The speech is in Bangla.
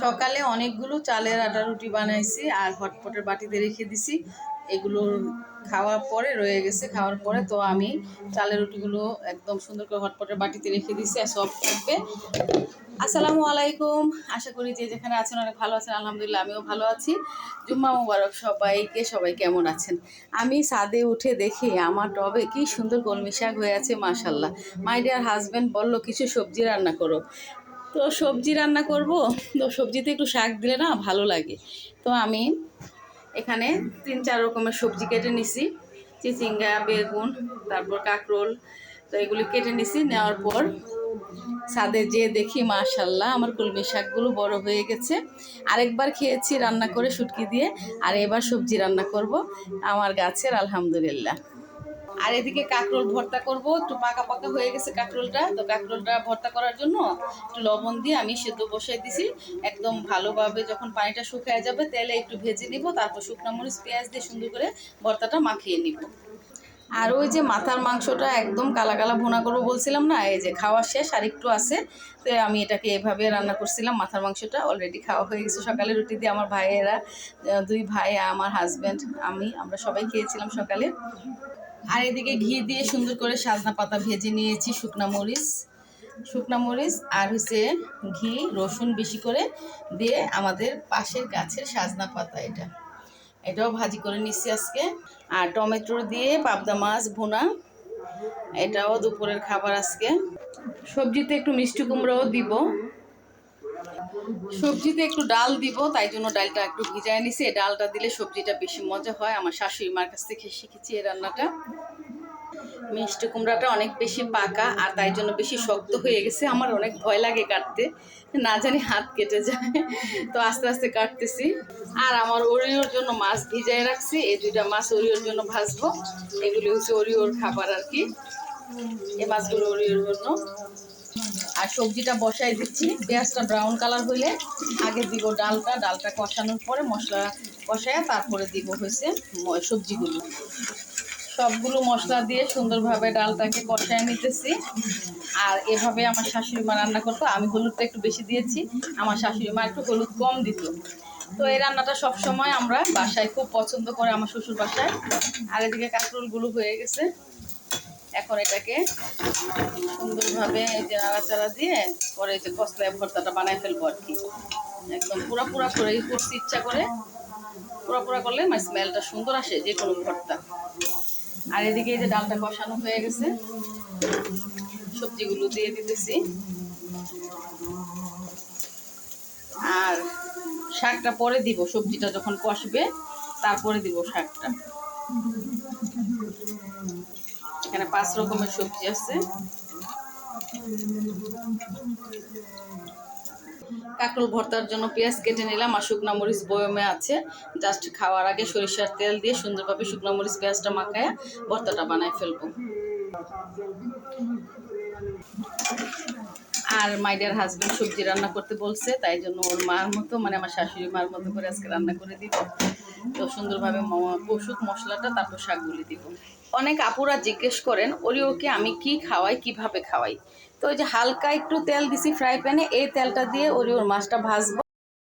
সকালে অনেকগুলো চালের আটা রুটি বানাইছি আর হটপটের বাটিতে রেখে দিছি। এগুলো খাওয়ার পরে রয়ে গেছে, খাওয়ার পরে তো আমি চালের রুটিগুলো একদম সুন্দর করে হটপটের বাটিতে রেখে দিছি আর সব থাকবে। আসসালামু আলাইকুম। আশা করি যে যেখানে আছেন অনেক ভালো আছেন। আলহামদুলিল্লাহ, আমিও ভালো আছি। জুম্মা মুবারক সবাইকে, সবাই কেমন আছেন? আমি ছাদে উঠে দেখি আমার টবে কি সুন্দর কলমি শাক হয়ে আছে মাশাল্লাহ মাই ডিয়ার হাজব্যান্ড বলল, কিছু সবজি রান্না করো। তো সবজি রান্না করব। তো সবজিতে একটু শাক দিলে না ভালো লাগে। তো আমি এখানে তিন, চার রকমের সবজি কেটে নিছি। চিচিঙ্গা, বেগুন, তারপর কাঁকরোল, তো এগুলি কেটে নিছি। নেওয়ার পর ছাদে যে দেখি, মাশাল্লাহ, আমার কলমি শাকগুলো বড় হয়ে গেছে। আরেকবার খেয়েছি রান্না করে শুটকি দিয়ে। আর এবার সবজি রান্না করব। আমার গাছের আলহামদুলিল্লাহ। আর এদিকে কাঁকরোল ভর্তা করব। একটু পাকা পাকা হয়ে গেছে কাঁকরোলটা। তো কাঁকরোলটা ভর্তা করার জন্য একটু লবণ দিয়ে আমি সেদ্ধ বসাই দিছি। একদম ভালোভাবে যখন পানিটা শুকিয়ে যাবে, তেলে একটু ভেজে নিব, তারপর শুকনো মরিচ, পেঁয়াজ দিয়ে সুন্দর করে ভর্তাটা মাখিয়ে নিব। আর ওই যে মাথার মাংসটা একদম কালা কালা ভুনা করব বলছিলাম না, এই যে খাওয়া শেষ আর একটু আছে। তো আমি এটাকে এভাবে রান্না করছিলাম, মাথার মাংসটা অলরেডি খাওয়া হয়ে গেছে। সকালে রুটি দিয়ে আমার ভাইয়েরা দুই ভাই, আমার হাজব্যান্ড আমি, আমরা সবাই খেয়েছিলাম সকালে। আর এদিকে ঘি দিয়ে সুন্দর করে সাজনা পাতা ভেজে নিয়েছি শুকনা মরিচ শুকনা মরিচ আর হচ্ছে ঘি, রসুন বেশি করে দিয়ে আমাদের পাশের গাছের সাজনা পাতা এটা। এটাও ভাজি করে নিচ্ছি আজকে। আর টমেটো দিয়ে পাবদা মাছ ভুনা, এটাও দুপুরের খাবার আজকে। সবজিতে একটু মিষ্টি কুমড়াও দিব। সবজিতে একটু ডাল দিব, তাই জন্য ডালটা একটু ভিজায় নিছি। এই ডালটা দিলে সবজিটা বেশি মজা হয়। আমার শাশুড়ি মার কাছ থেকে শিখেছি এই রান্নাটা। মিষ্টি কুমড়াটা অনেক বেশি পাকা আর তাই জন্য বেশি শক্ত হয়ে গেছে। আমার অনেক ভয় লাগে কাটতে। না জানি হাত কেটে যায়। তো আস্তে আস্তে কাটতেছি। আর আমার ওরিওর জন্য মাছ ভিজায় রাখছি। এই দুইটা মাছ ওরিওর জন্য ভাজবো। এগুলি হচ্ছে ওরিওর খাবার আর কি। এই মাছগুলো ওরিওর জন্য। আর সবজিটা বসাই দিচ্ছি। পেঁয়াজটা ব্রাউন কালার হইলে আগে দিব ডালটা ডালটা কষানোর পরে মশলা কষায় তারপরে দিব হয়েছে সবজিগুলো। সবগুলো মশলা দিয়ে সুন্দরভাবে ডালটাকে কষায় নিতেছি। আর এভাবে আমার শাশুড়ি মা রান্না করতো, আমি হলুদটা একটু বেশি দিয়েছি, আমার শাশুড়ি মা একটু হলুদ কম দিত। তো এই রান্নাটা সব সময় আমরা বাসায় খুব পছন্দ করে আমার শ্বশুর বাসায়। আর এদিকে কাঁকরোলগুলো হয়ে গেছে। এখন এটাকে সুন্দরভাবে এই যে নাড়াচাড়া দিয়ে পরে এই যে কসলায় ভর্তাটা বানায় ফেলব আর কি। একদম পুরা পুরা করে করছি ইচ্ছা করে। পুরা পুরা করলে মানে স্মেলটা সুন্দর আসে যে কোনো ভর্তা। আর এদিকে এই যে ডালটা কষানো হয়ে গেছে। সবজিগুলো দিয়ে দিতেছি। আর শাকটা পরে দিব, সবজিটা যখন কষবে তারপরে দিব শাকটা। এখানে পাঁচ রকমের সবজি আছে। কাকরুল ভর্তার জন্য পেঁয়াজ কেটে নিলাম আর শুকনা মরিচ বয়মে আছে। জাস্ট খাওয়ার আগে সরিষার তেল দিয়ে সুন্দরভাবে শুকনো মরিচ, পেঁয়াজটা মাখায় ভর্তাটা বানায় ফেলব। আর মাইডিয়ার হাজবেন্ড সবজি রান্না করতে বলছে, তাই জন্য ওর মার মতো মানে আমার শাশুড়ি মার মতো করে আজকে রান্না করে দিব। তো সুন্দরভাবে ওষুধ মশলাটা, তারপর শাকগুলি দিব। অনেক আপুরা জিজ্ঞেস করেন ওরিওকে আমি কি খাওয়াই, কীভাবে খাওয়াই? তো ওই যে হালকা একটু তেল দিছি ফ্রাই প্যানে এই তেলটা দিয়ে ওরিওর মাছটা ভাজবো।